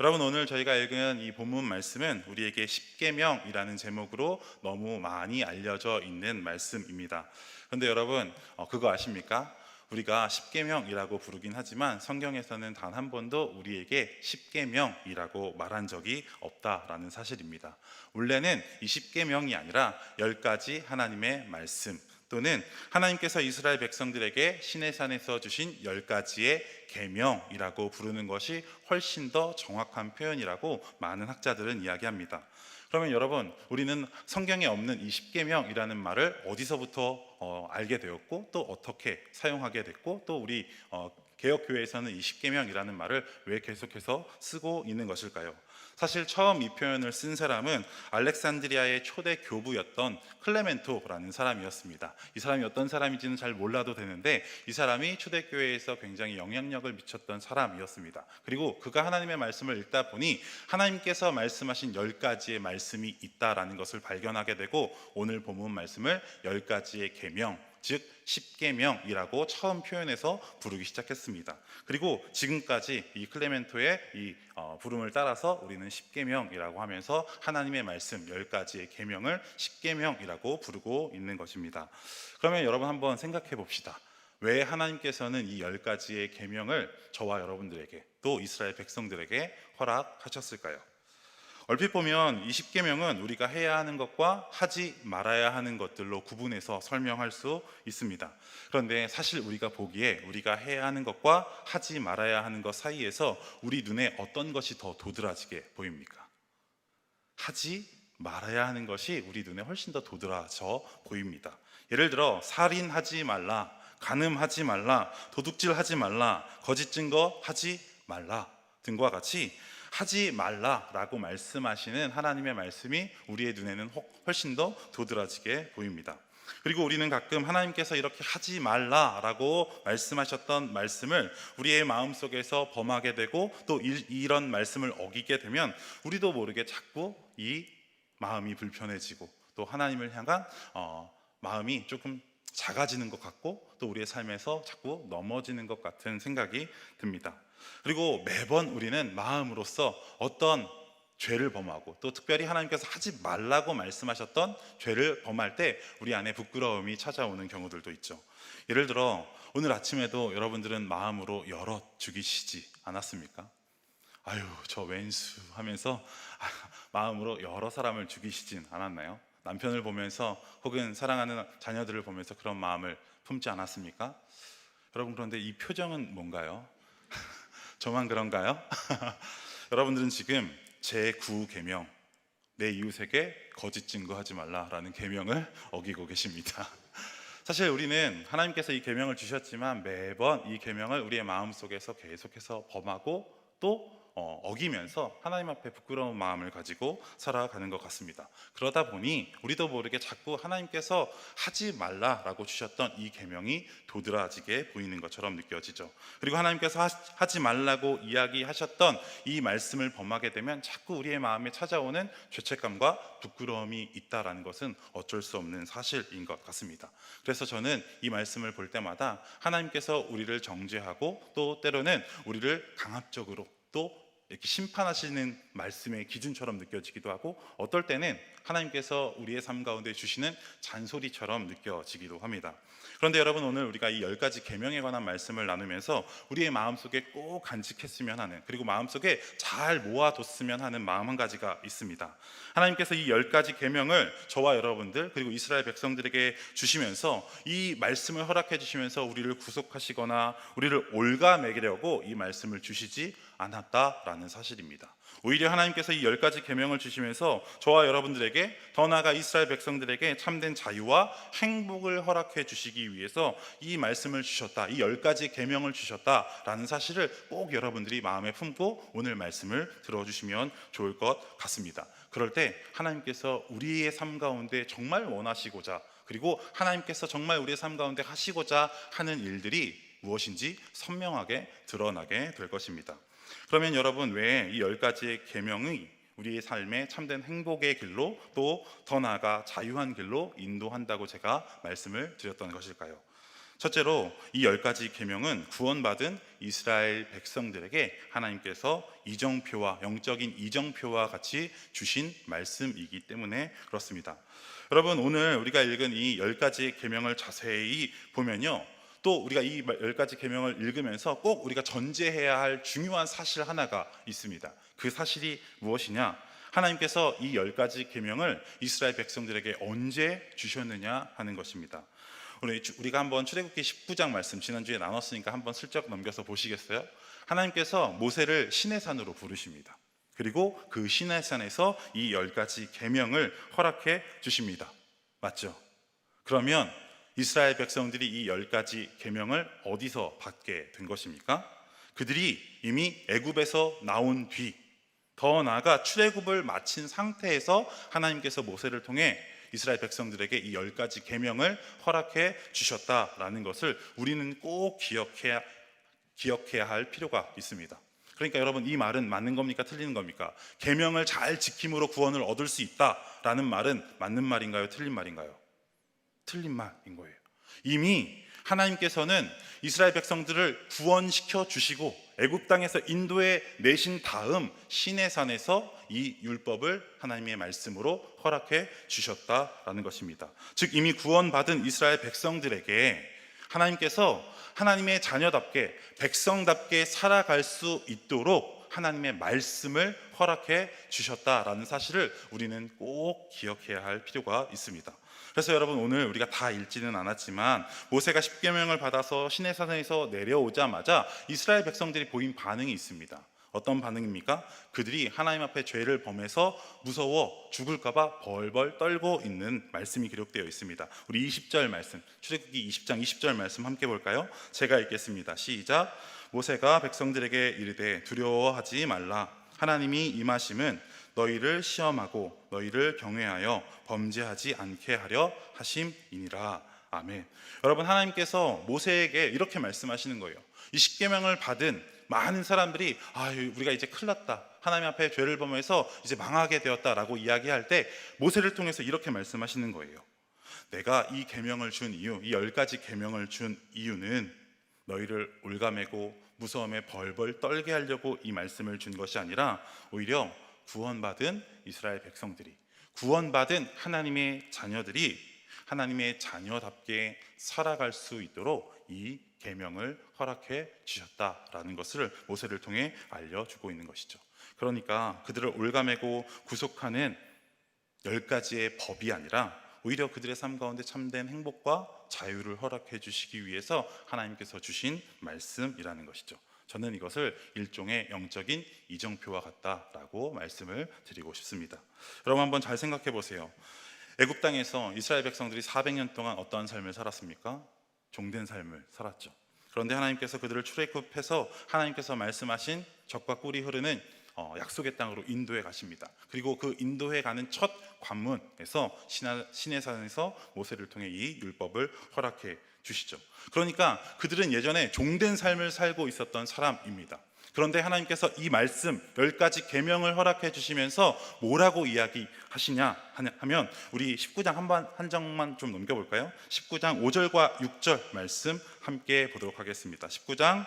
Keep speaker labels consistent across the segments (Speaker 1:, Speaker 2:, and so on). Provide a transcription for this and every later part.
Speaker 1: 여러분 오늘 저희가 읽은 이 본문 말씀은 우리에게 십계명이라는 제목으로 너무 많이 알려져 있는 말씀입니다. 그런데 여러분 어, 그거 아십니까? 우리가 십계명이라고 부르긴 하지만 성경에서는 단 한 번도 우리에게 십계명이라고 말한 적이 없다라는 사실입니다. 원래는 이 십계명이 아니라 열 가지 하나님의 말씀 또는 하나님께서 이스라엘 백성들에게 시내산에서 주신 열 가지의 계명이라고 부르는 것이 훨씬 더 정확한 표현이라고 많은 학자들은 이야기합니다. 그러면 여러분, 우리는 성경에 없는 이 십계명이라는 말을 어디서부터 어, 알게 되었고 또 어떻게 사용하게 됐고 또 우리 어, 개혁 교회에서는 이 십계명이라는 말을 왜 계속해서 쓰고 있는 것일까요? 사실 처음 이 표현을 쓴 사람은 알렉산드리아의 초대 교부였던 클레멘토라는 사람이었습니다. 이 사람이 어떤 사람인지는 잘 몰라도 되는데 이 사람이 초대교회에서 굉장히 영향력을 미쳤던 사람이었습니다. 그리고 그가 하나님의 말씀을 읽다 보니 하나님께서 말씀하신 열 가지의 말씀이 있다라는 것을 발견하게 되고 오늘 본문 말씀을 열 가지의 계명 즉 십계명이라고 처음 표현해서 부르기 시작했습니다. 그리고 지금까지 이 클레멘토의 이 어, 부름을 따라서 우리는 십계명이라고 하면서 하나님의 말씀 열 가지의 계명을 십계명이라고 부르고 있는 것입니다. 그러면 여러분 한번 생각해 봅시다. 왜 하나님께서는 이 열 가지의 계명을 저와 여러분들에게 또 이스라엘 백성들에게 허락하셨을까요? 얼핏 보면 이 십계명은 우리가 해야 하는 것과 하지 말아야 하는 것들로 구분해서 설명할 수 있습니다. 그런데 사실 우리가 보기에 우리가 해야 하는 것과 하지 말아야 하는 것 사이에서 우리 눈에 어떤 것이 더 도드라지게 보입니까? 하지 말아야 하는 것이 우리 눈에 훨씬 더 도드라져 보입니다. 예를 들어 살인하지 말라, 간음하지 말라, 도둑질하지 말라, 거짓 증거 하지 말라 등과 같이 하지 말라라고 말씀하시는 하나님의 말씀이 우리의 눈에는 훨씬 더 도드라지게 보입니다. 그리고 우리는 가끔 하나님께서 이렇게 하지 말라라고 말씀하셨던 말씀을 우리의 마음 속에서 범하게 되고 또 이 런 말씀을 어기게 되면 우리도 모르게 자꾸 이 마음이 불편해지고 또 하나님을 향한 어, 마음이 조금 작아지는 것 같고 또 우리의 삶에서 자꾸 넘어지는 것 같은 생각이 듭니다. 그리고 매번 우리는 마음으로서 어떤 죄를 범하고 또 특별히 하나님께서 하지 말라고 말씀하셨던 죄를 범할 때 우리 안에 부끄러움이 찾아오는 경우들도 있죠. 예를 들어 오늘 아침에도 여러분들은 마음으로 열어 죽이시지 않았습니까? 아유, 저 왼수 하면서 마음으로 여러 사람을 죽이시진 않았나요? 남편을 보면서 혹은 사랑하는 자녀들을 보면서 그런 마음을 품지 않았습니까? 여러분 그런데 이 표정은 뭔가요? 저만 그런가요? 여러분들은 지금 제구 계명 내 이웃에게 거짓 증거하지 말라라는 계명을 어기고 계십니다. 사실 우리는 하나님께서 이 계명을 주셨지만 매번 이 계명을 우리의 마음 속에서 계속해서 범하고 또 어, 기면서 하나님 앞에 부끄러운 마음을 가지고 살아가는 것 같습니다. 그러다 보니 우리도 모르게 자꾸 하나님께서 하지 말라라고 주셨던 이 계명이 도드라지게 보이는 것처럼 느껴지죠. 그리고 하나님께서 하지 말라고 이야기하셨던 이 말씀을 범하게 되면 자꾸 우리의 마음에 찾아오는 죄책감과 부끄러움이 있다라는 것은 어쩔 수 없는 사실인 것 같습니다. 그래서 저는 이 말씀을 볼 때마다 하나님께서 우리를 정죄하고 또 때로는 우리를 강압적으로 또 이렇게 심판하시는 말씀의 기준처럼 느껴지기도 하고 어떨 때는 하나님께서 우리의 삶 가운데 주시는 잔소리처럼 느껴지기도 합니다. 그런데 여러분 오늘 우리가 이 열 가지 계명에 관한 말씀을 나누면서 우리의 마음속에 꼭 간직했으면 하는 그리고 마음속에 잘 모아뒀으면 하는 마음 한 가지가 있습니다. 하나님께서 이 열 가지 계명을 저와 여러분들 그리고 이스라엘 백성들에게 주시면서 이 말씀을 허락해 주시면서 우리를 구속하시거나 우리를 올가매기려고 이 말씀을 주시지 않았다라는 사실입니다. 오히려 하나님께서 이 열 가지 계명을 주시면서 저와 여러분들에게 더 나아가 이스라엘 백성들에게 참된 자유와 행복을 허락해 주시기 위해서 이 말씀을 주셨다. 이 열 가지 계명을 주셨다라는 사실을 꼭 여러분들이 마음에 품고 오늘 말씀을 들어 주시면 좋을 것 같습니다. 그럴 때 하나님께서 우리의 삶 가운데 정말 원하시고자 그리고 하나님께서 정말 우리의 삶 가운데 하시고자 하는 일들이 무엇인지 선명하게 드러나게 될 것입니다. 그러면 여러분 왜 이 열 가지의 계명이 우리의 삶에 참된 행복의 길로 또 더 나아가 자유한 길로 인도한다고 제가 말씀을 드렸던 것일까요? 첫째로 이 열 가지 계명은 구원받은 이스라엘 백성들에게 하나님께서 이정표와 영적인 이정표와 같이 주신 말씀이기 때문에 그렇습니다. 여러분 오늘 우리가 읽은 이 열 가지 계명을 자세히 보면요. 또 우리가 이 열 가지 계명을 읽으면서 꼭 우리가 전제해야 할 중요한 사실 하나가 있습니다. 그 사실이 무엇이냐? 하나님께서 이 열 가지 계명을 이스라엘 백성들에게 언제 주셨느냐 하는 것입니다. 우리 우리가 한번 출애굽기 19장 말씀 지난주에 나눴으니까 한번 슬쩍 넘겨서 보시겠어요? 하나님께서 모세를 시내산으로 부르십니다. 그리고 그 시내산에서 이 열 가지 계명을 허락해 주십니다. 맞죠? 그러면 이스라엘 백성들이 이 열 가지 계명을 어디서 받게 된 것입니까? 그들이 이미 애굽에서 나온 뒤, 더 나아가 출애굽을 마친 상태에서 하나님께서 모세를 통해 이스라엘 백성들에게 이 열 가지 계명을 허락해 주셨다라는 것을 우리는 꼭 기억해야 기억해야 할 필요가 있습니다. 그러니까 여러분 이 말은 맞는 겁니까 틀리는 겁니까? 계명을 잘 지킴으로 구원을 얻을 수 있다라는 말은 맞는 말인가요? 틀린 말인가요? 틀린 말인 거예요. 이미 하나님께서는 이스라엘 백성들을 구원시켜 주시고 애굽 땅에서 인도에 내신 다음 시내산에서 이 율법을 하나님의 말씀으로 허락해 주셨다라는 것입니다. 즉 이미 구원받은 이스라엘 백성들에게 하나님께서 하나님의 자녀답게 백성답게 살아갈 수 있도록 하나님의 말씀을 허락해 주셨다라는 사실을 우리는 꼭 기억해야 할 필요가 있습니다. 그래서 여러분 오늘 우리가 다 읽지는 않았지만 모세가 십계명을 받아서 시내산에서 내려오자마자 이스라엘 백성들이 보인 반응이 있습니다. 어떤 반응입니까? 그들이 하나님 앞에 죄를 범해서 무서워 죽을까봐 벌벌 떨고 있는 말씀이 기록되어 있습니다. 우리 20절 말씀, 출애굽기 20장 20절 말씀 함께 볼까요? 제가 읽겠습니다. 시작. 모세가 백성들에게 이르되 두려워하지 말라. 하나님이 임하심은 너희를 시험하고 너희를 경외하여 범죄하지 않게 하려 하심이니라. 아멘. 여러분 하나님께서 모세에게 이렇게 말씀하시는 거예요. 이 십계명을 받은 많은 사람들이 아 우리가 이제 큰일 났다. 하나님 앞에 죄를 범해서 이제 망하게 되었다라고 이야기할 때 모세를 통해서 이렇게 말씀하시는 거예요. 내가 이 계명을 준 이유, 이 열 가지 계명을 준 이유는 너희를 올가매고 무서움에 벌벌 떨게 하려고 이 말씀을 준 것이 아니라 오히려 구원받은 이스라엘 백성들이 구원받은 하나님의 자녀들이 하나님의 자녀답게 살아갈 수 있도록 이 계명을 허락해 주셨다라는 것을 모세를 통해 알려주고 있는 것이죠. 그러니까 그들을 올가매고 구속하는 열 가지의 법이 아니라 오히려 그들의 삶 가운데 참된 행복과 자유를 허락해 주시기 위해서 하나님께서 주신 말씀이라는 것이죠. 저는 이것을 일종의 영적인 이정표와 같다라고 말씀을 드리고 싶습니다. 여러분 한번 잘 생각해 보세요. 애굽 땅에서 이스라엘 백성들이 400년 동안 어떠한 삶을 살았습니까? 종된 삶을 살았죠. 그런데 하나님께서 그들을 출애굽해서 하나님께서 말씀하신 적과 꿀이 흐르는 어, 약속의 땅으로 인도해 가십니다. 그리고 그 인도해 가는 첫 관문에서 시나, 시내산에서 모세를 통해 이 율법을 허락해 주시죠. 그러니까 그들은 예전에 종된 삶을 살고 있었던 사람입니다. 그런데 하나님께서 이 말씀 열 가지 계명을 허락해 주시면서 뭐라고 이야기하시냐 하면 우리 19장 한번 한 장만 좀 넘겨 볼까요? 19장 5절과 6절 말씀 함께 보도록 하겠습니다. 19장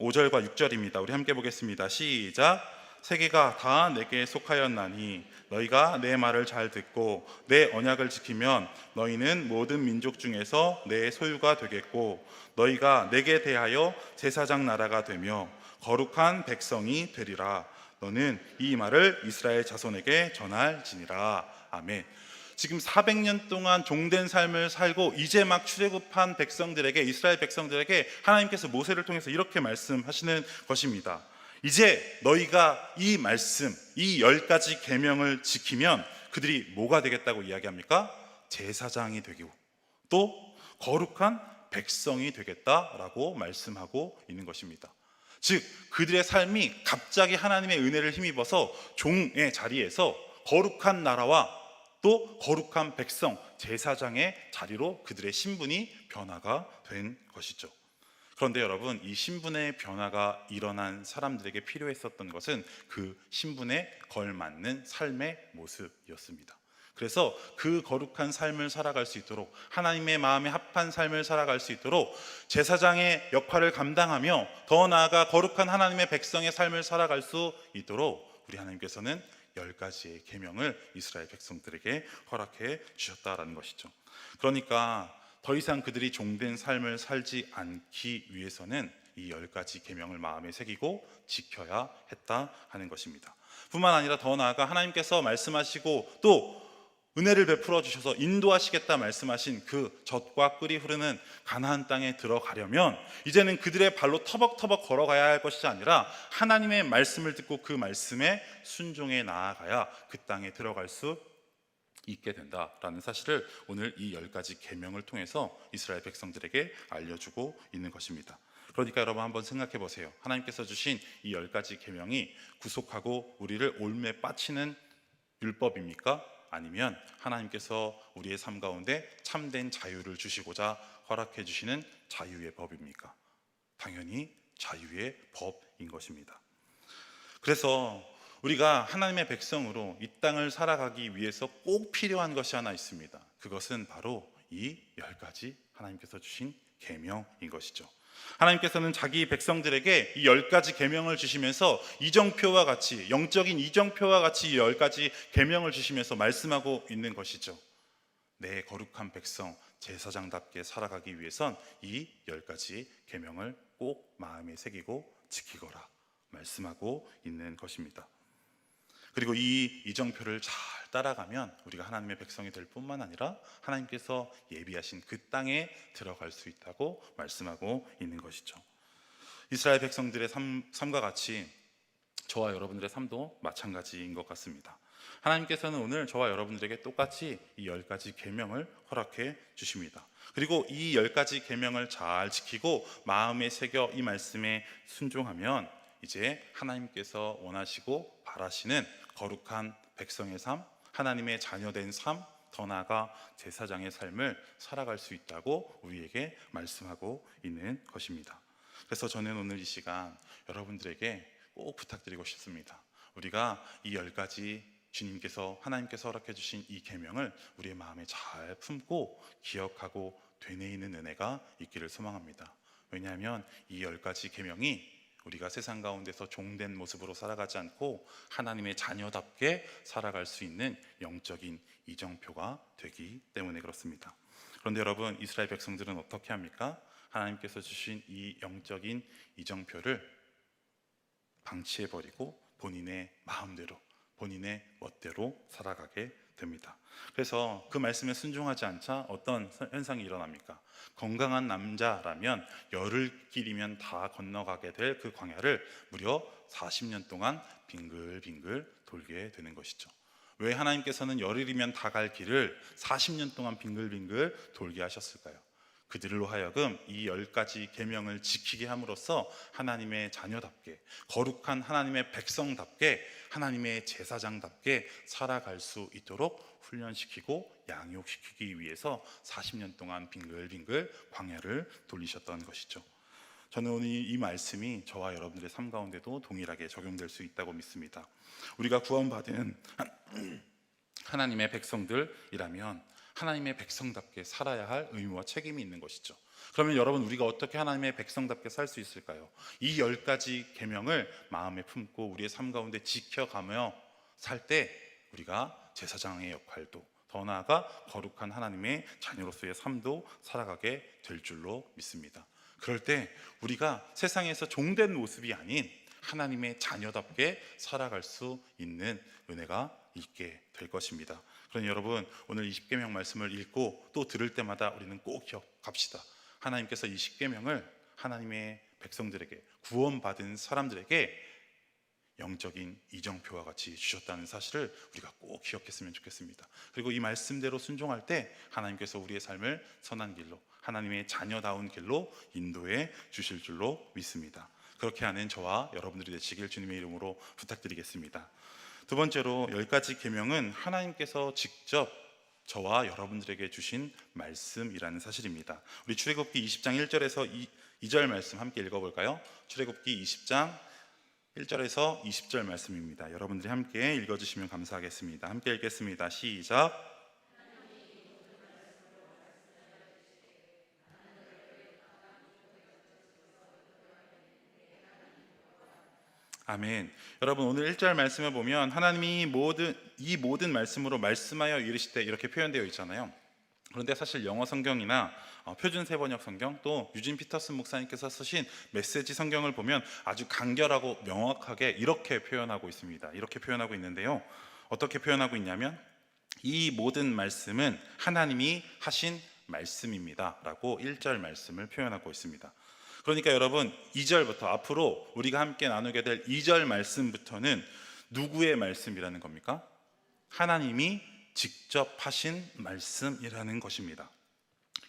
Speaker 1: 5절과 6절입니다. 우리 함께 보겠습니다. 시작. 세계가 다 내게 속하였나니 너희가 내 말을 잘 듣고 내 언약을 지키면 너희는 모든 민족 중에서 내 소유가 되겠고 너희가 내게 대하여 제사장 나라가 되며 거룩한 백성이 되리라 너는 이 말을 이스라엘 자손에게 전할지니라 아멘. 지금 400년 동안 종된 삶을 살고 이제 막 출애굽한 백성들에게 이스라엘 백성들에게 하나님께서 모세를 통해서 이렇게 말씀하시는 것입니다. 이제 너희가 이 말씀, 이 열 가지 계명을 지키면 그들이 뭐가 되겠다고 이야기합니까? 제사장이 되고 또 거룩한 백성이 되겠다라고 말씀하고 있는 것입니다. 즉 그들의 삶이 갑자기 하나님의 은혜를 힘입어서 종의 자리에서 거룩한 나라와 또 거룩한 백성 제사장의 자리로 그들의 신분이 변화가 된 것이죠. 그런데 여러분 이 신분의 변화가 일어난 사람들에게 필요했었던 것은 그 신분에 걸맞는 삶의 모습이었습니다. 그래서 그 거룩한 삶을 살아갈 수 있도록 하나님의 마음에 합한 삶을 살아갈 수 있도록 제사장의 역할을 감당하며 더 나아가 거룩한 하나님의 백성의 삶을 살아갈 수 있도록 우리 하나님께서는 열 가지의 계명을 이스라엘 백성들에게 허락해 주셨다라는 것이죠. 그러니까 더 이상 그들이 종된 삶을 살지 않기 위해서는 이 열 가지 계명을 마음에 새기고 지켜야 했다 하는 것입니다. 뿐만 아니라 더 나아가 하나님께서 말씀하시고 또 은혜를 베풀어 주셔서 인도하시겠다 말씀하신 그 젖과 끓이 흐르는 가나안 땅에 들어가려면 이제는 그들의 발로 터벅터벅 걸어가야 할 것이 아니라 하나님의 말씀을 듣고 그 말씀에 순종해 나아가야 그 땅에 들어갈 수 있게 된다라는 사실을 오늘 이 열 가지 계명을 통해서 이스라엘 백성들에게 알려주고 있는 것입니다. 그러니까 여러분 한번 생각해 보세요. 하나님께서 주신 이 열 가지 계명이 구속하고 우리를 올매 빠치는 율법입니까? 아니면 하나님께서 우리의 삶 가운데 참된 자유를 주시고자 허락해 주시는 자유의 법입니까? 당연히 자유의 법인 것입니다. 그래서 우리가 하나님의 백성으로 이 땅을 살아가기 위해서 꼭 필요한 것이 하나 있습니다. 그것은 바로 이 열 가지 하나님께서 주신 계명인 것이죠. 하나님께서는 자기 백성들에게 이 열 가지 계명을 주시면서 이정표와 같이 영적인 이정표와 같이 이열 가지 계명을 주시면서 말씀하고 있는 것이죠. 내 거룩한 백성 제사장답게 살아가기 위해선 이 열 가지 계명을 꼭 마음에 새기고 지키거라 말씀하고 있는 것입니다. 그리고 이 이정표를 잘 따라가면 우리가 하나님의 백성이 될 뿐만 아니라 하나님께서 예비하신 그 땅에 들어갈 수 있다고 말씀하고 있는 것이죠. 이스라엘 백성들의 삶, 삶과 같이 저와 여러분들의 삶도 마찬가지인 것 같습니다. 하나님께서는 오늘 저와 여러분들에게 똑같이 이 열 가지 계명을 허락해 주십니다. 그리고 이 열 가지 계명을 잘 지키고 마음에 새겨 이 말씀에 순종하면 이제 하나님께서 원하시고 바라시는 거룩한 백성의 삶, 하나님의 자녀된 삶, 더 나아가 제사장의 삶을 살아갈 수 있다고 우리에게 말씀하고 있는 것입니다. 그래서 저는 오늘 이 시간 여러분들에게 꼭 부탁드리고 싶습니다. 우리가 이 열 가지 주님께서 하나님께서 허락해 주신 이 계명을 우리의 마음에 잘 품고 기억하고 되뇌이는 은혜가 있기를 소망합니다. 왜냐하면 이 열 가지 계명이 우리가 세상 가운데서 종된 모습으로 살아가지 않고 하나님의 자녀답게 살아갈 수 있는 영적인 이정표가 되기 때문에 그렇습니다. 그런데 여러분 이스라엘 백성들은 어떻게 합니까? 하나님께서 주신 이 영적인 이정표를 방치해 버리고 본인의 마음대로 본인의 멋대로 살아가게 됩니다. 그래서 그 말씀에 순종하지 않자 어떤 현상이 일어납니까? 건강한 남자라면 열흘 길이면 다 건너가게 될 그 광야를 무려 40년 동안 빙글빙글 돌게 되는 것이죠. 왜 하나님께서는 열흘이면 다 갈 길을 40년 동안 빙글빙글 돌게 하셨을까요? 그들로 하여금 이 열 가지 계명을 지키게 함으로써 하나님의 자녀답게 거룩한 하나님의 백성답게 하나님의 제사장답게 살아갈 수 있도록 훈련시키고 양육시키기 위해서 40년 동안 빙글빙글 광야를 돌리셨던 것이죠. 저는 오늘 이 말씀이 저와 여러분들의 삶 가운데도 동일하게 적용될 수 있다고 믿습니다. 우리가 구원받은 하나님의 백성들이라면 하나님의 백성답게 살아야 할 의무와 책임이 있는 것이죠. 그러면 여러분 우리가 어떻게 하나님의 백성답게 살 수 있을까요? 이 열 가지 계명을 마음에 품고 우리의 삶 가운데 지켜가며 살 때 우리가 제사장의 역할도 더 나아가 거룩한 하나님의 자녀로서의 삶도 살아가게 될 줄로 믿습니다. 그럴 때 우리가 세상에서 종된 모습이 아닌 하나님의 자녀답게 살아갈 수 있는 은혜가 있게 될 것입니다. 그러니 여러분 오늘 20계명 말씀을 읽고 또 들을 때마다 우리는 꼭 기억합시다. 하나님께서 이 10계명을 하나님의 백성들에게 구원받은 사람들에게 영적인 이정표와 같이 주셨다는 사실을 우리가 꼭 기억했으면 좋겠습니다. 그리고 이 말씀대로 순종할 때 하나님께서 우리의 삶을 선한 길로 하나님의 자녀다운 길로 인도해 주실 줄로 믿습니다. 그렇게 하는 저와 여러분들이 되시길 주님의 이름으로 부탁드리겠습니다. 두 번째로 열 가지 계명은 하나님께서 직접 저와 여러분들에게 주신 말씀이라는 사실입니다. 우리 출애굽기 20장 1절에서 2, 2절 말씀 함께 읽어 볼까요? 출애굽기 20장 1절에서 20절 말씀입니다. 여러분들이 함께 읽어 주시면 감사하겠습니다. 함께 읽겠습니다. 시작. 아멘. 여러분 오늘 1절 말씀을 보면 하나님이 모든 이 모든 말씀으로 말씀하여 이르실 때 이렇게 표현되어 있잖아요. 그런데 사실 영어 성경이나 어, 표준 세번역 성경 또 유진 피터슨 목사님께서 쓰신 메시지 성경을 보면 아주 간결하고 명확하게 이렇게 표현하고 있습니다. 이렇게 표현하고 있는데요. 어떻게 표현하고 있냐면 이 모든 말씀은 하나님이 하신 말씀입니다라고 1절 말씀을 표현하고 있습니다. 그러니까 여러분 2절부터 앞으로 우리가 함께 나누게 될 2절 말씀부터는 누구의 말씀이라는 겁니까? 하나님이 직접 하신 말씀이라는 것입니다.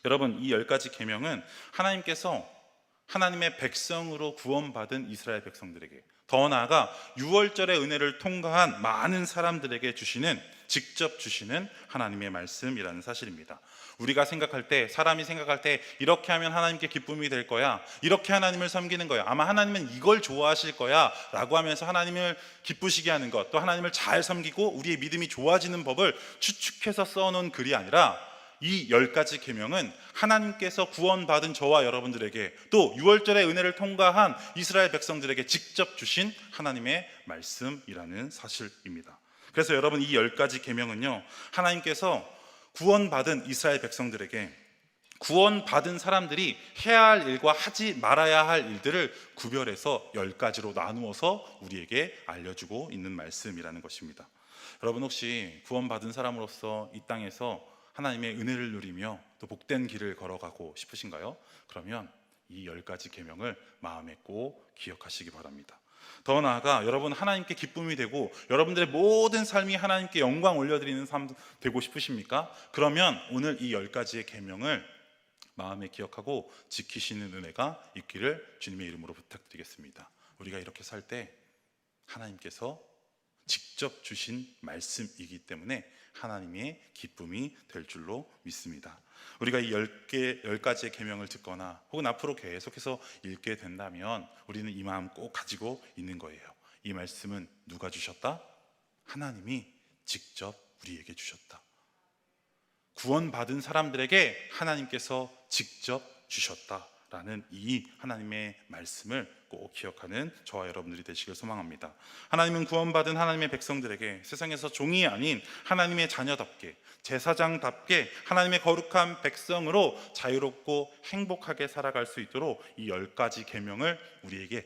Speaker 1: 여러분 이 열 가지 계명은 하나님께서 하나님의 백성으로 구원받은 이스라엘 백성들에게 더 나아가 유월절의 은혜를 통과한 많은 사람들에게 주시는 직접 주시는 하나님의 말씀이라는 사실입니다. 우리가 생각할 때 사람이 생각할 때 이렇게 하면 하나님께 기쁨이 될 거야. 이렇게 하나님을 섬기는 거야. 아마 하나님은 이걸 좋아하실 거야라고 하면서 하나님을 기쁘시게 하는 것, 또 하나님을 잘 섬기고 우리의 믿음이 좋아지는 법을 추측해서 써 놓은 글이 아니라 이열 가지 계명은 하나님께서 구원받은 저와 여러분들에게 또 유월절의 은혜를 통과한 이스라엘 백성들에게 직접 주신 하나님의 말씀이라는 사실입니다. 그래서 여러분 이 열 가지 계명은요 하나님께서 구원받은 이스라엘 백성들에게 구원받은 사람들이 해야 할 일과 하지 말아야 할 일들을 구별해서 열 가지로 나누어서 우리에게 알려주고 있는 말씀이라는 것입니다. 여러분 혹시 구원받은 사람으로서 이 땅에서 하나님의 은혜를 누리며 또 복된 길을 걸어가고 싶으신가요? 그러면 이 열 가지 계명을 마음에 꼭 기억하시기 바랍니다. 더 나아가 여러분 하나님께 기쁨이 되고 여러분들의 모든 삶이 하나님께 영광 올려드리는 삶 되고 싶으십니까? 그러면 오늘 이 열 가지의 계명을 마음에 기억하고 지키시는 은혜가 있기를 주님의 이름으로 부탁드리겠습니다. 우리가 이렇게 살 때 하나님께서 직접 주신 말씀이기 때문에 하나님의 기쁨이 될 줄로 믿습니다. 우리가 이열 개, 열 가지의 계명을 듣거나 혹은 앞으로 계속해서 읽게 된다면 우리는 이 마음 꼭 가지고 있는 거예요. 이 말씀은 누가 주셨다? 하나님이 직접 우리에게 주셨다. 구원받은 사람들에게 하나님께서 직접 주셨다 라는 이 하나님의 말씀을 꼭 기억하는 저와 여러분들이 되시길 소망합니다. 하나님은 구원받은 하나님의 백성들에게 세상에서 종이 아닌 하나님의 자녀답게 제사장답게 하나님의 거룩한 백성으로 자유롭고 행복하게 살아갈 수 있도록 이 열 가지 계명을 우리에게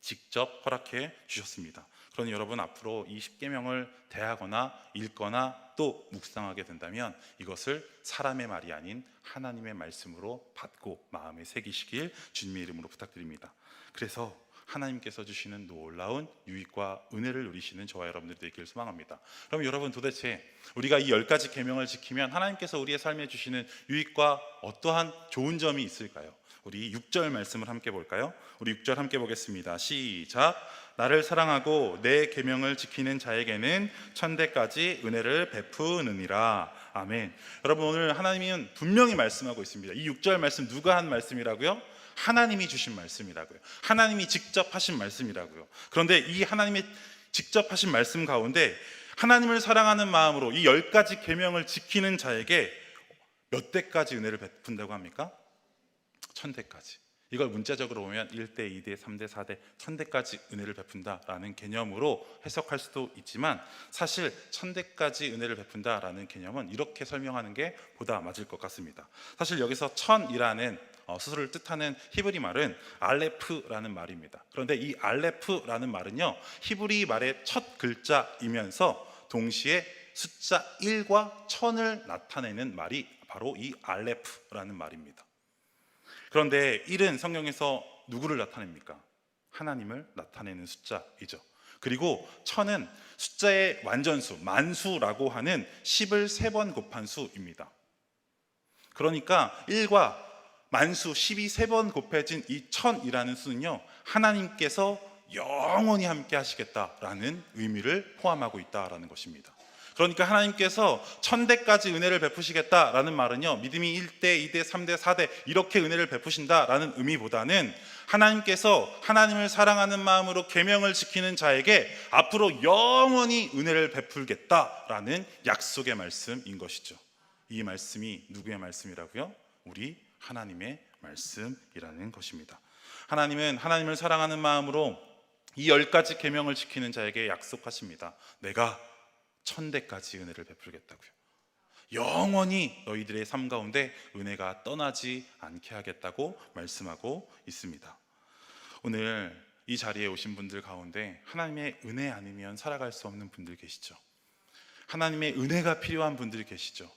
Speaker 1: 직접 허락해 주셨습니다. 그러니 여러분 앞으로 이 십계명을 대하거나 읽거나 또 묵상하게 된다면 이것을 사람의 말이 아닌 하나님의 말씀으로 받고 마음에 새기시길 주님의 이름으로 부탁드립니다. 그래서 하나님께서 주시는 놀라운 유익과 은혜를 누리시는 저와 여러분들이 되기를 소망합니다. 그럼 여러분 도대체 우리가 이 열 가지 계명을 지키면 하나님께서 우리의 삶에 주시는 유익과 어떠한 좋은 점이 있을까요? 우리 6절 말씀을 함께 볼까요? 우리 6절 함께 보겠습니다. 시작. 나를 사랑하고 내 계명을 지키는 자에게는 천대까지 은혜를 베푸느니라. 아멘. 여러분 오늘 하나님은 분명히 말씀하고 있습니다. 이 6절 말씀 누가 한 말씀이라고요? 하나님이 주신 말씀이라고요. 하나님이 직접 하신 말씀이라고요. 그런데 이 하나님의 직접 하신 말씀 가운데 하나님을 사랑하는 마음으로 이 열 가지 계명을 지키는 자에게 몇 대까지 은혜를 베푼다고 합니까? 천 대까지. 이걸 문자적으로 보면 1대, 2대, 3대, 4대, 천대까지 은혜를 베푼다라는 개념으로 해석할 수도 있지만 사실 천대까지 은혜를 베푼다라는 개념은 이렇게 설명하는 게 보다 맞을 것 같습니다. 사실 여기서 천이라는 어, 수술을 뜻하는 히브리 말은 알레프라는 말입니다. 그런데 이 알레프라는 말은요 히브리 말의 첫 글자이면서 동시에 숫자 1과 천을 나타내는 말이 바로 이 알레프라는 말입니다. 그런데 1은 성경에서 누구를 나타냅니까? 하나님을 나타내는 숫자이죠. 그리고 천은 숫자의 완전수, 만수라고 하는 10을 3번 곱한 수입니다. 그러니까 1과 만수 10이 3번 곱해진 이 천이라는 수는요, 하나님께서 영원히 함께 하시겠다라는 의미를 포함하고 있다라는 것입니다. 그러니까 하나님께서 천대까지 은혜를 베푸시겠다라는 말은요. 믿음이 1대, 2대, 3대, 4대 이렇게 은혜를 베푸신다라는 의미보다는 하나님께서 하나님을 사랑하는 마음으로 계명을 지키는 자에게 앞으로 영원히 은혜를 베풀겠다라는 약속의 말씀인 것이죠. 이 말씀이 누구의 말씀이라고요? 우리 하나님의 말씀이라는 것입니다. 하나님은 하나님을 사랑하는 마음으로 이 열 가지 계명을 지키는 자에게 약속하십니다. 내가 천대까지 은혜를 베풀겠다고요. 영원히 너희들의 삶 가운데 은혜가 떠나지 않게 하겠다고 말씀하고 있습니다. 오늘 이 자리에 오신 분들 가운데 하나님의 은혜 아니면 살아갈 수 없는 분들 계시죠. 하나님의 은혜가 필요한 분들 계시죠.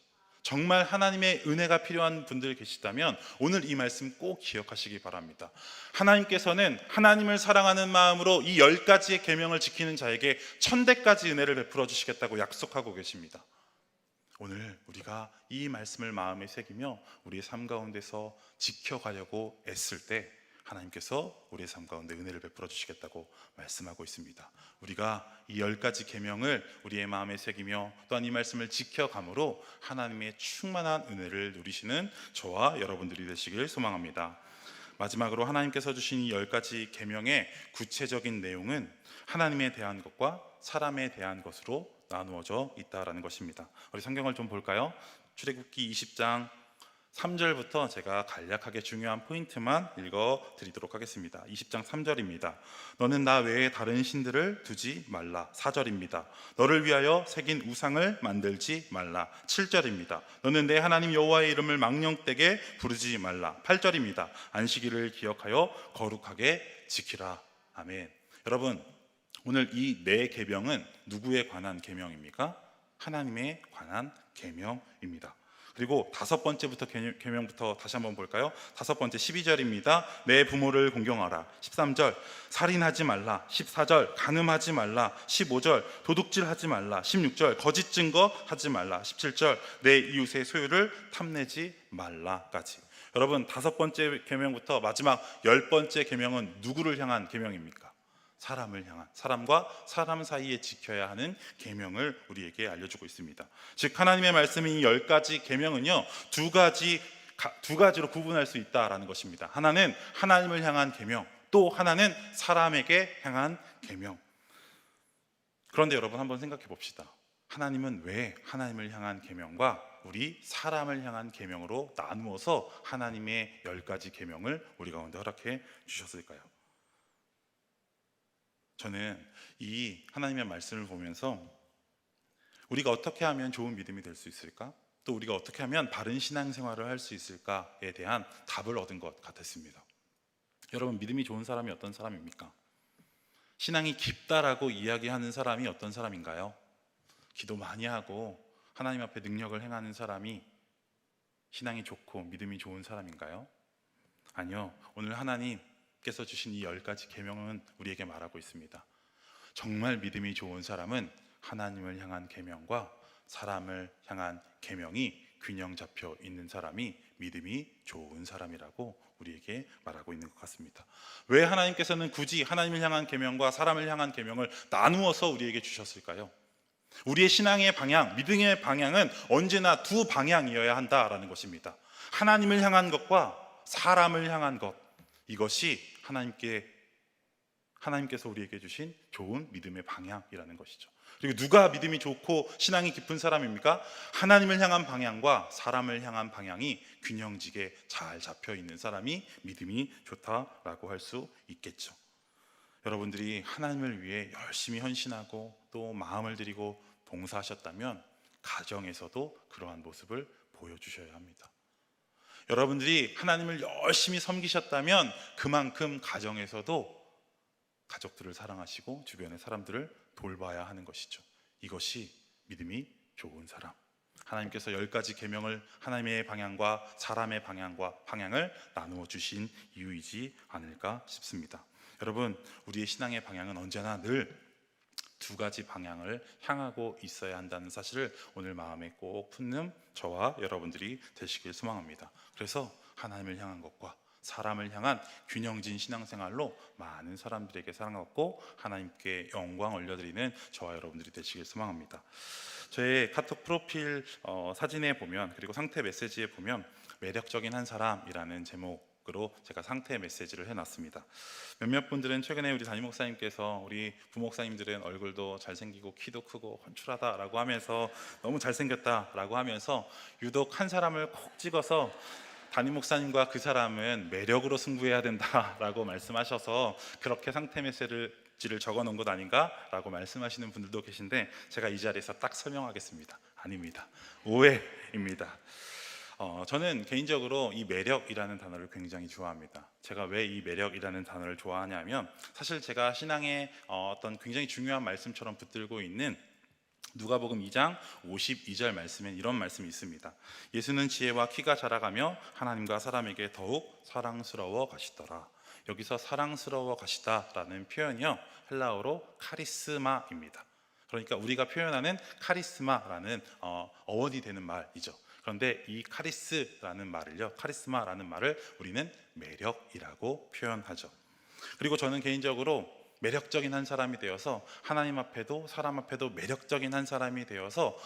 Speaker 1: 정말 하나님의 은혜가 필요한 분들 계시다면 오늘 이 말씀 꼭 기억하시기 바랍니다. 하나님께서는 하나님을 사랑하는 마음으로 이 열 가지의 계명을 지키는 자에게 천 대까지 은혜를 베풀어 주시겠다고 약속하고 계십니다. 오늘 우리가 이 말씀을 마음에 새기며 우리의 삶 가운데서 지켜가려고 애쓸 때 하나님께서 우리의 삶 가운데 은혜를 베풀어 주시겠다고 말씀하고 있습니다. 우리가 이 열 가지 계명을 우리의 마음에 새기며 또한 이 말씀을 지켜감으로 하나님의 충만한 은혜를 누리시는 저와 여러분들이 되시길 소망합니다. 마지막으로 하나님께서 주신 이 열 가지 계명의 구체적인 내용은 하나님에 대한 것과 사람에 대한 것으로 나누어져 있다라는 것입니다. 우리 성경을 좀 볼까요? 출애굽기 20장 3절부터 제가 간략하게 중요한 포인트만 읽어 드리도록 하겠습니다. 20장 3절입니다. 너는 나 외에 다른 신들을 두지 말라. 4절입니다. 너를 위하여 새긴 우상을 만들지 말라. 7절입니다. 너는 내 하나님 여호와의 이름을 망령되게 부르지 말라. 8절입니다. 안식일을 기억하여 거룩하게 지키라. 아멘. 여러분, 오늘 이 네 계명은 누구에 관한 계명입니까? 하나님에 관한 계명입니다. 그리고 다섯 번째부터 계명부터 다시 한번 볼까요? 다섯 번째 12절입니다. 내 부모를 공경하라. 13절 살인하지 말라. 14절 간음하지 말라. 15절 도둑질하지 말라. 16절 거짓 증거 하지 말라. 17절 내 이웃의 소유를 탐내지 말라까지. 여러분 다섯 번째 계명부터 마지막 열 번째 계명은 누구를 향한 계명입니까? 사람을 향한 사람과 사람 사이에 지켜야 하는 계명을 우리에게 알려주고 있습니다. 즉 하나님의 말씀인 열 가지 계명은요 두 가지 가- 두 가지로 구분할 수 있다라는 것입니다. 하나는 하나님을 향한 계명, 또 하나는 사람에게 향한 계명. 그런데 여러분 한번 생각해 봅시다. 하나님은 왜 하나님을 향한 계명과 우리 사람을 향한 계명으로 나누어서 하나님의 열 가지 계명을 우리 가운데 허락해 주셨을까요? 저는 이 하나님의 말씀을 보면서 우리가 어떻게 하면 좋은 믿음이 될 수 있을까? 또 우리가 어떻게 하면 바른 신앙생활을 할 수 있을까에 대한 답을 얻은 것 같았습니다. 여러분 믿음이 좋은 사람이 어떤 사람입니까? 신앙이 깊다라고 이야기하는 사람이 어떤 사람인가요? 기도 많이 하고 하나님 앞에 능력을 행하는 사람이 신앙이 좋고 믿음이 좋은 사람인가요? 아니요. 오늘 하나님 께서 주신 이 열 가지 계명은 우리에게 말하고 있습니다. 정말 믿음이 좋은 사람은 하나님을 향한 계명과 사람을 향한 계명이 균형 잡혀 있는 사람이 믿음이 좋은 사람이라고 우리에게 말하고 있는 것 같습니다. 왜 하나님께서는 굳이 하나님을 향한 계명과 사람을 향한 계명을 나누어서 우리에게 주셨을까요? 우리의 신앙의 방향, 믿음의 방향은 언제나 두 방향이어야 한다라는 것입니다. 하나님을 향한 것과 사람을 향한 것. 이것이 하나님께 하나님께서 우리에게 주신 좋은 믿음의 방향이라는 것이죠. 그리고 누가 믿음이 좋고 신앙이 깊은 사람입니까? 하나님을 향한 방향과 사람을 향한 방향이 균형지게 잘 잡혀 있는 사람이 믿음이 좋다라고 할 수 있겠죠. 여러분들이 하나님을 위해 열심히 헌신하고 또 마음을 들이고 봉사하셨다면 가정에서도 그러한 모습을 보여주셔야 합니다. 여러분들이 하나님을 열심히 섬기셨다면 그만큼 가정에서도 가족들을 사랑하시고 주변의 사람들을 돌봐야 하는 것이죠. 이것이 믿음이 좋은 사람. 하나님께서 열 가지 계명을 하나님의 방향과 사람의 방향과 방향을 나누어 주신 이유이지 않을까 싶습니다. 여러분, 우리의 신앙의 방향은 언제나 늘 두 가지 방향을 향하고 있어야 한다는 사실을 오늘 마음에 꼭 품는 저와 여러분들이 되시길 소망합니다. 그래서 하나님을 향한 것과 사람을 향한 균형진 신앙생활로 많은 사람들에게 사랑받고 하나님께 영광 올려드리는 저와 여러분들이 되시길 소망합니다. 저의 카톡 프로필 어, 사진에 보면 그리고 상태 메시지에 보면 매력적인 한 사람이라는 제목 으로 제가 상태 메시지를 해놨습니다. 몇몇 분들은 최근에 우리 담임 목사님께서 우리 부목사님들은 얼굴도 잘생기고 키도 크고 훤출하다라고 하면서 너무 잘생겼다라고 하면서 유독 한 사람을 콕 찍어서 담임 목사님과 그 사람은 매력으로 승부해야 된다라고 말씀하셔서 그렇게 상태 메시지를 적어 놓은 것 아닌가라고 말씀하시는 분들도 계신데 제가 이 자리에서 딱 설명하겠습니다. 아닙니다. 오해입니다. 어, 저는 개인적으로 이 매력이라는 단어를 굉장히 좋아합니다. 제가 왜 이 매력이라는 단어를 좋아하냐면 사실 제가 신앙의 어, 어떤 굉장히 중요한 말씀처럼 붙들고 있는 누가복음 2장 52절 말씀엔 이런 말씀이 있습니다. 예수는 지혜와 키가 자라가며 하나님과 사람에게 더욱 사랑스러워 가시더라. 여기서 사랑스러워 가시다라는 표현이요 헬라어로 카리스마입니다. 그러니까 우리가 표현하는 카리스마라는 어, 어원이 되는 말이죠. 그런데 이 카리스라는 말을요, 카리스마라는 말을 우리는 매력이라고 표현하죠. 그리고 저는 개인적으로 매력적인 한 사람이 되어서 하나님 앞에도 사람 앞에도 매력적인 한 사람이 되어서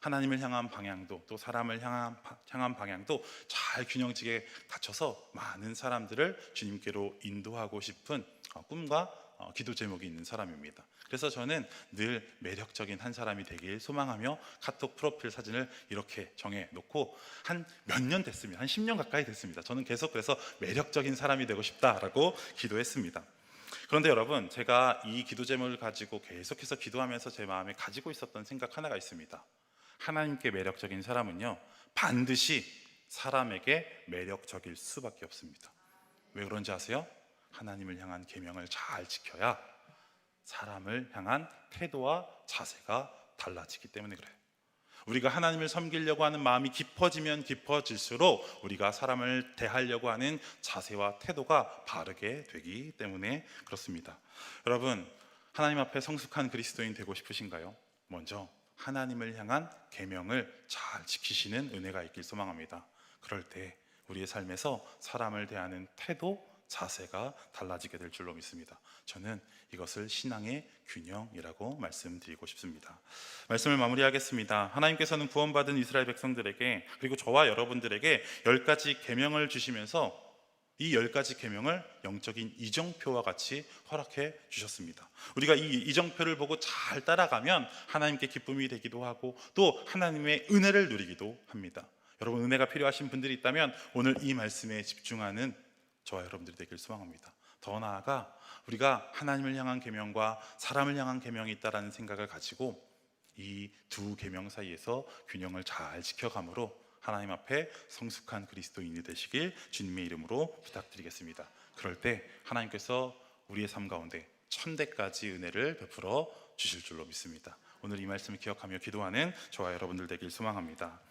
Speaker 1: 하나님을 향한 방향도 또 사람을 향한 바- 향한 방향도 잘 균형지게 갖춰서 많은 사람들을 주님께로 인도하고 싶은 어, 꿈과 어, 기도 제목이 있는 사람입니다. 그래서 저는 늘 매력적인 한 사람이 되길 소망하며 카톡 프로필 사진을 이렇게 정해 놓고 한 몇 년 됐습니다. 한 10년 가까이 됐습니다. 저는 계속 그래서 매력적인 사람이 되고 싶다라고 기도했습니다. 그런데 여러분, 제가 이 기도 제목을 가지고 계속해서 기도하면서 제 마음에 가지고 있었던 생각 하나가 있습니다. 하나님께 매력적인 사람은요, 반드시 사람에게 매력적일 수밖에 없습니다. 왜 그런지 아세요? 하나님을 향한 계명을 잘 지켜야 사람을 향한 태도와 자세가 달라지기 때문에 그래요. 우리가 하나님을 섬기려고 하는 마음이 깊어지면 깊어질수록 우리가 사람을 대하려고 하는 자세와 태도가 바르게 되기 때문에 그렇습니다. 여러분, 하나님 앞에 성숙한 그리스도인 되고 싶으신가요? 먼저 하나님을 향한 계명을 잘 지키시는 은혜가 있길 소망합니다. 그럴 때 우리의 삶에서 사람을 대하는 태도, 자세가 달라지게 될 줄로 믿습니다. 저는 이것을 신앙의 균형이라고 말씀드리고 싶습니다. 말씀을 마무리하겠습니다. 하나님께서는 구원받은 이스라엘 백성들에게 그리고 저와 여러분들에게 열 가지 계명을 주시면서 이 열 가지 계명을 영적인 이정표와 같이 허락해 주셨습니다. 우리가 이 이정표를 보고 잘 따라가면 하나님께 기쁨이 되기도 하고 또 하나님의 은혜를 누리기도 합니다. 여러분 은혜가 필요하신 분들이 있다면 오늘 이 말씀에 집중하는 저와 여러분들이 되길 소망합니다. 더 나아가 우리가 하나님을 향한 계명과 사람을 향한 계명이 있다라는 생각을 가지고 이 두 계명 사이에서 균형을 잘 지켜감으로 하나님 앞에 성숙한 그리스도인이 되시길 주님의 이름으로 부탁드리겠습니다. 그럴 때 하나님께서 우리의 삶 가운데 천대까지 은혜를 베풀어 주실 줄로 믿습니다. 오늘 이 말씀을 기억하며 기도하는 저와 여러분들 되길 소망합니다.